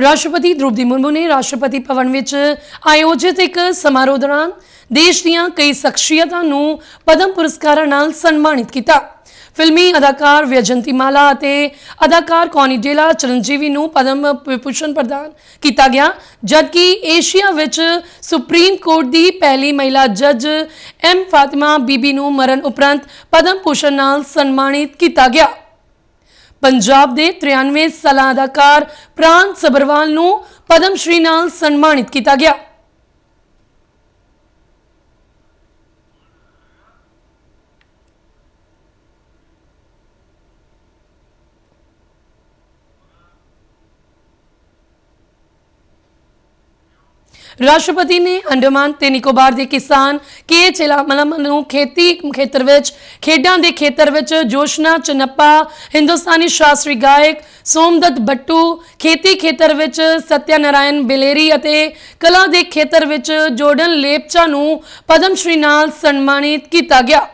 ਰਾਸ਼ਟਰਪਤੀ ਦ੍ਰੋਪਦੀ ਮੁਰਮੂ ਨੇ ਰਾਸ਼ਟਰਪਤੀ ਭਵਨ ਵਿੱਚ ਆਯੋਜਿਤ ਇੱਕ ਸਮਾਰੋਹ ਦੌਰਾਨ ਦੇਸ਼ ਦੀਆਂ ਕਈ ਸ਼ਖਸੀਅਤਾਂ ਨੂੰ ਪਦਮ ਪੁਰਸਕਾਰਾਂ ਨਾਲ ਸਨਮਾਨਿਤ ਕੀਤਾ। ਫਿਲਮੀ ਅਦਾਕਾਰ ਵਿਜੰਤੀਮਾਲਾ ਅਤੇ ਅਦਾਕਾਰ ਕੌਨੀਡੇਲਾ ਚਰਨਜੀਵੀ ਨੂੰ ਪਦਮ ਵਿਭੂਸ਼ਣ ਪ੍ਰਦਾਨ ਕੀਤਾ ਗਿਆ, ਜਦਕਿ ਏਸ਼ੀਆ ਵਿੱਚ ਸੁਪਰੀਮ ਕੋਰਟ ਦੀ ਪਹਿਲੀ ਮਹਿਲਾ ਜੱਜ ਐਮ ਫਾਤਿਮਾ ਬੀਬੀ ਨੂੰ ਮਰਨ ਉਪਰੰਤ ਪਦਮ ਭੂਸ਼ਣ ਨਾਲ ਸਨਮਾਨਿਤ ਕੀਤਾ ਗਿਆ। ਪੰਜਾਬ ਦੇ 93 ਸਾਲਾ ਅਦਾਕਾਰ ਪ੍ਰਾਂਤ ਸਬਰਵਾਲ ਨੂੰ ਪਦਮ ਸ਼੍ਰੀ ਨਾਲ ਸਨਮਾਨਿਤ ਕੀਤਾ ਗਿਆ। ਰਾਸ਼ਟਰਪਤੀ ਨੇ ਅੰਡਮਾਨ ਤੇ ਨਿਕੋਬਾਰ ਦੇ ਕਿਸਾਨ ਕੇ ਚੇਲਾਮਲਮ ਨੂੰ ਖੇਤੀ ਖੇਤਰ ਵਿੱਚ, ਖੇਡਾਂ ਦੇ ਖੇਤਰ ਵਿੱਚ ਜੋਸ਼ਨਾ ਚਨੱਪਾ, ਹਿੰਦੁਸਤਾਨੀ ਸ਼ਾਸਤਰੀ ਗਾਇਕ ਸੋਮਦਤ ਬੱਟੂ, ਖੇਤੀ ਖੇਤਰ ਵਿੱਚ ਸਤਿਆ ਨਾਰਾਇਣ ਬਿਲੇਰੀ ਅਤੇ ਕਲਾ ਦੇ ਖੇਤਰ ਵਿੱਚ ਜੋਰਡਨ ਲੇਪਚਾ ਨੂੰ ਪਦਮ ਸ਼੍ਰੀ ਨਾਲ ਸਨਮਾਨਿਤ ਕੀਤਾ ਗਿਆ।